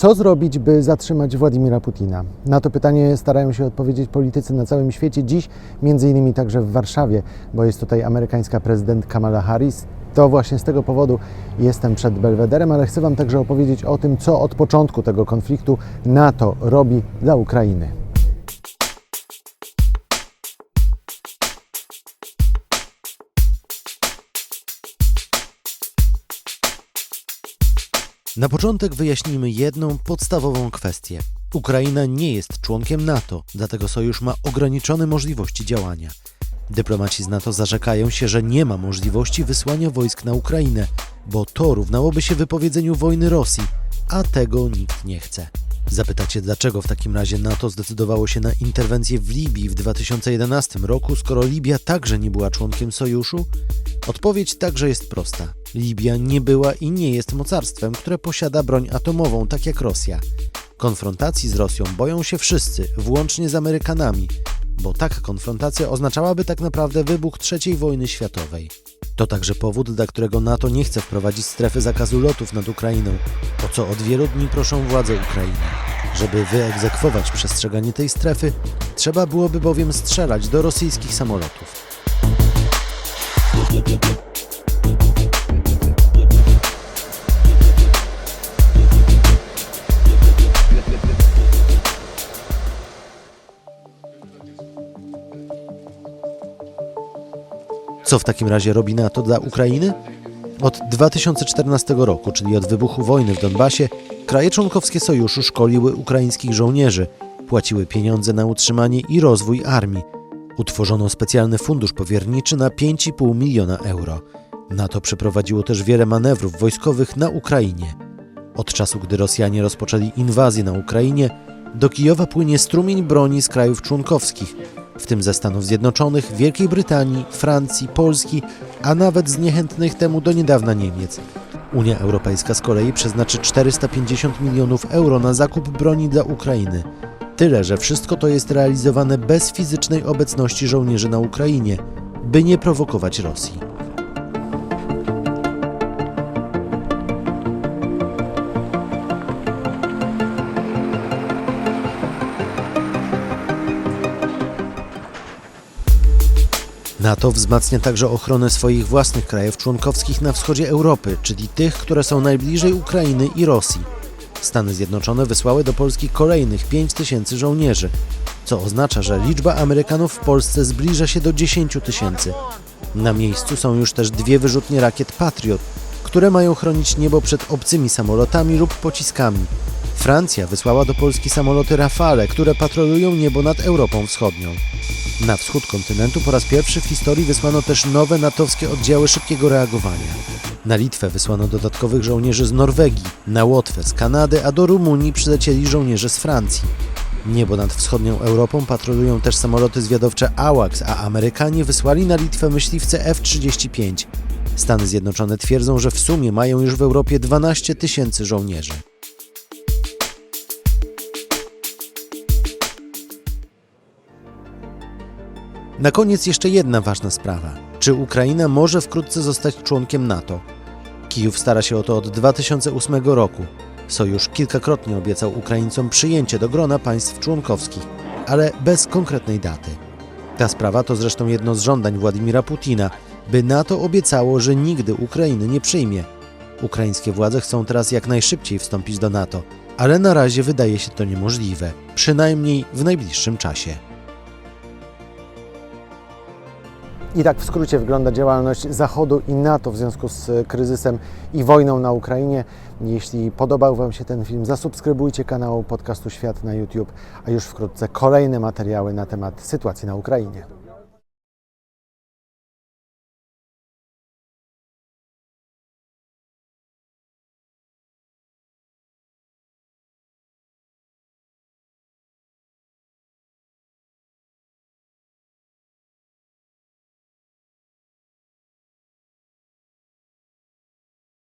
Co zrobić, by zatrzymać Władimira Putina? Na to pytanie starają się odpowiedzieć politycy na całym świecie, dziś między innymi także w Warszawie, bo jest tutaj amerykańska prezydent Kamala Harris. To właśnie z tego powodu jestem przed Belwederem, ale chcę Wam także opowiedzieć o tym, co od początku tego konfliktu NATO robi dla Ukrainy. Na początek wyjaśnijmy jedną podstawową kwestię. Ukraina nie jest członkiem NATO, dlatego sojusz ma ograniczone możliwości działania. Dyplomaci z NATO zarzekają się, że nie ma możliwości wysłania wojsk na Ukrainę, bo to równałoby się wypowiedzeniu wojny Rosji, a tego nikt nie chce. Zapytacie, dlaczego w takim razie NATO zdecydowało się na interwencję w Libii w 2011 roku, skoro Libia także nie była członkiem sojuszu? Odpowiedź także jest prosta. Libia nie była i nie jest mocarstwem, które posiada broń atomową, tak jak Rosja. Konfrontacji z Rosją boją się wszyscy, włącznie z Amerykanami, bo taka konfrontacja oznaczałaby tak naprawdę wybuch III wojny światowej. To także powód, dla którego NATO nie chce wprowadzić strefy zakazu lotów nad Ukrainą, o co od wielu dni proszą władze Ukrainy. Żeby wyegzekwować przestrzeganie tej strefy, trzeba byłoby bowiem strzelać do rosyjskich samolotów. Co w takim razie robi NATO dla Ukrainy? Od 2014 roku, czyli od wybuchu wojny w Donbasie, kraje członkowskie sojuszu szkoliły ukraińskich żołnierzy, płaciły pieniądze na utrzymanie i rozwój armii. Utworzono specjalny fundusz powierniczy na 5,5 miliona euro. NATO przeprowadziło też wiele manewrów wojskowych na Ukrainie. Od czasu, gdy Rosjanie rozpoczęli inwazję na Ukrainie, do Kijowa płynie strumień broni z krajów członkowskich, w tym ze Stanów Zjednoczonych, Wielkiej Brytanii, Francji, Polski, a nawet z niechętnych temu do niedawna Niemiec. Unia Europejska z kolei przeznaczy 450 milionów euro na zakup broni dla Ukrainy. Tyle, że wszystko to jest realizowane bez fizycznej obecności żołnierzy na Ukrainie, by nie prowokować Rosji. NATO wzmacnia także ochronę swoich własnych krajów członkowskich na wschodzie Europy, czyli tych, które są najbliżej Ukrainy i Rosji. Stany Zjednoczone wysłały do Polski kolejnych 5 tysięcy żołnierzy, co oznacza, że liczba Amerykanów w Polsce zbliża się do 10 tysięcy. Na miejscu są już też dwie wyrzutnie rakiet Patriot, które mają chronić niebo przed obcymi samolotami lub pociskami. Francja wysłała do Polski samoloty Rafale, które patrolują niebo nad Europą Wschodnią. Na wschód kontynentu po raz pierwszy w historii wysłano też nowe natowskie oddziały szybkiego reagowania. Na Litwę wysłano dodatkowych żołnierzy z Norwegii, na Łotwę z Kanady, a do Rumunii przylecieli żołnierze z Francji. Niebo nad wschodnią Europą patrolują też samoloty zwiadowcze AWACS, a Amerykanie wysłali na Litwę myśliwce F-35. Stany Zjednoczone twierdzą, że w sumie mają już w Europie 12 tysięcy żołnierzy. Na koniec jeszcze jedna ważna sprawa. Czy Ukraina może wkrótce zostać członkiem NATO? Kijów stara się o to od 2008 roku. Sojusz kilkakrotnie obiecał Ukraińcom przyjęcie do grona państw członkowskich, ale bez konkretnej daty. Ta sprawa to zresztą jedno z żądań Władimira Putina, by NATO obiecało, że nigdy Ukrainy nie przyjmie. Ukraińskie władze chcą teraz jak najszybciej wstąpić do NATO, ale na razie wydaje się to niemożliwe, przynajmniej w najbliższym czasie. I tak w skrócie wygląda działalność Zachodu i NATO w związku z kryzysem i wojną na Ukrainie. Jeśli podobał Wam się ten film, zasubskrybujcie kanał podcastu Świat na YouTube, a już wkrótce kolejne materiały na temat sytuacji na Ukrainie.